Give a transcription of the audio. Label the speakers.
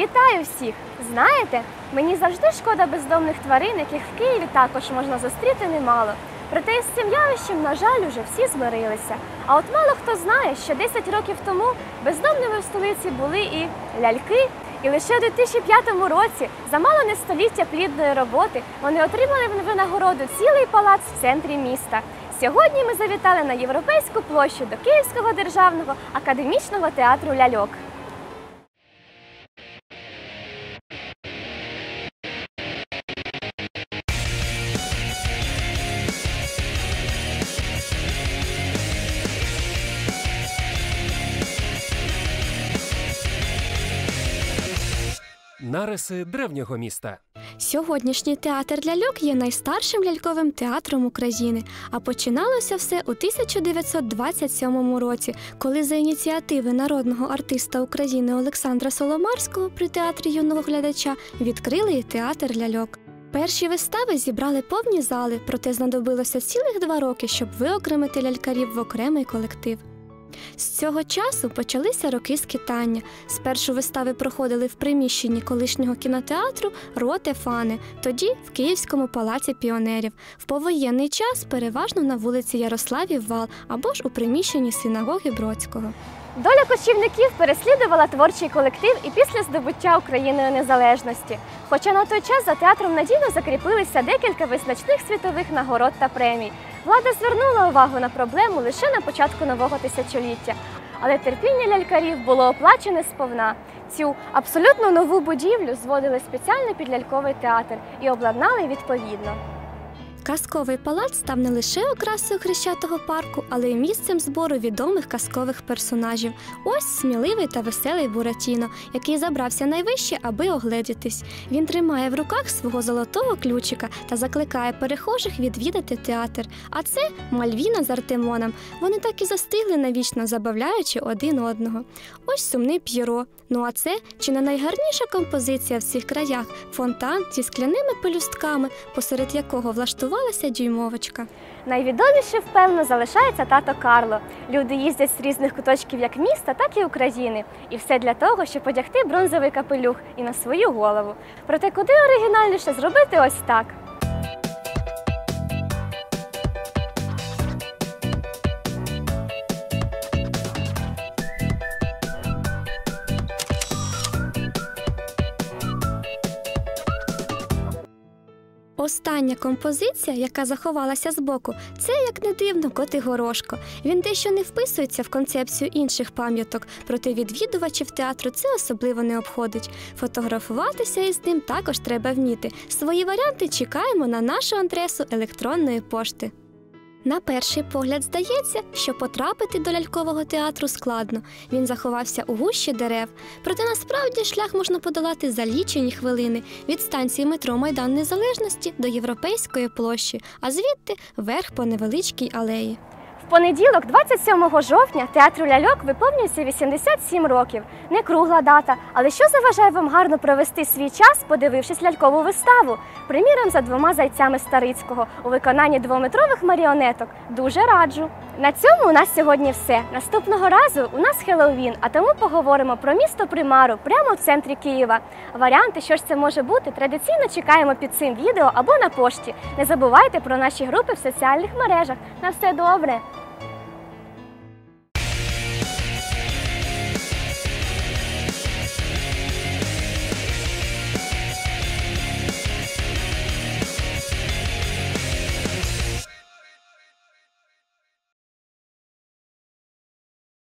Speaker 1: Вітаю всіх! Знаєте, мені завжди шкода бездомних тварин, яких в Києві також можна зустріти немало. Проте із цим явищем, на жаль, уже всі змирилися. А от мало хто знає, що 10 років тому бездомними в столиці були і ляльки. І лише у 2005 році, за мало не століття плідної роботи, вони отримали в винагороду цілий палац в центрі міста. Сьогодні ми завітали на європейську площу до Київського державного академічного театру ляльок.
Speaker 2: Нариси древнього міста.
Speaker 3: Сьогоднішній театр ляльок є найстаршим ляльковим театром України. А починалося все у 1927 році, коли за ініціативи народного артиста України Олександра Соломарського при театрі юного глядача відкрили театр ляльок. Перші вистави зібрали повні зали, проте знадобилося цілих два роки, щоб виокремити лялькарів в окремий колектив. З цього часу почалися роки скитання. Спершу вистави проходили в приміщенні колишнього кінотеатру Роте Фани, тоді в Київському палаці піонерів. В повоєнний час переважно на вулиці Ярославів Вал або ж у приміщенні синагоги Бродського.
Speaker 1: Доля кочівників переслідувала творчий колектив і після здобуття Україною незалежності. Хоча на той час за театром надійно закріпилися декілька визначних світових нагород та премій. Влада звернула увагу на проблему лише на початку нового тисячоліття. Але терпіння лялькарів було оплачене сповна. Цю абсолютно нову будівлю зводили спеціально під ляльковий театр і обладнали відповідно.
Speaker 3: Казковий палац став не лише окрасою хрещатого парку, але й місцем збору відомих казкових персонажів. Ось сміливий та веселий Буратіно, який забрався найвище, аби огледітись. Він тримає в руках свого золотого ключика та закликає перехожих відвідати театр. А це Мальвіна з Артемоном. Вони так і застигли навічно, забавляючи один одного. Ось сумний п'єро. Ну а це чи не найгарніша композиція в цих краях фонтан зі скляними пелюстками, посеред якого влаштувалася дюймовочка.
Speaker 1: Найвідоміше, впевно, залишається тато Карло. Люди їздять з різних куточків як міста, так і України. І все для того, щоб одягти бронзовий капелюх і на свою голову. Проте куди оригінальніше зробити ось так.
Speaker 3: Остання композиція, яка заховалася збоку, це як не дивно Котигорошко. Він дещо не вписується в концепцію інших пам'яток, проте відвідувачів театру це особливо не обходить. Фотографуватися із ним також треба вміти. Свої варіанти чекаємо на нашу адресу електронної пошти. На перший погляд здається, що потрапити до лялькового театру складно. Він заховався у гущі дерев. Проте насправді шлях можна подолати за лічені хвилини від станції метро Майдан Незалежності до Європейської площі, а звідти вверх по невеличкій алеї.
Speaker 1: Понеділок, 27 жовтня, театру ляльок виповнюється 87 років. Не кругла дата, але що заважає вам гарно провести свій час, подивившись лялькову виставу? Приміром, за двома зайцями Старицького у виконанні двометрових маріонеток. Дуже раджу. На цьому у нас сьогодні все. Наступного разу у нас Хеллоуін, а тому поговоримо про місто Примару прямо в центрі Києва. Варіанти, що ж це може бути, традиційно чекаємо під цим відео або на пошті. Не забувайте про наші групи в соціальних мережах. На все добре!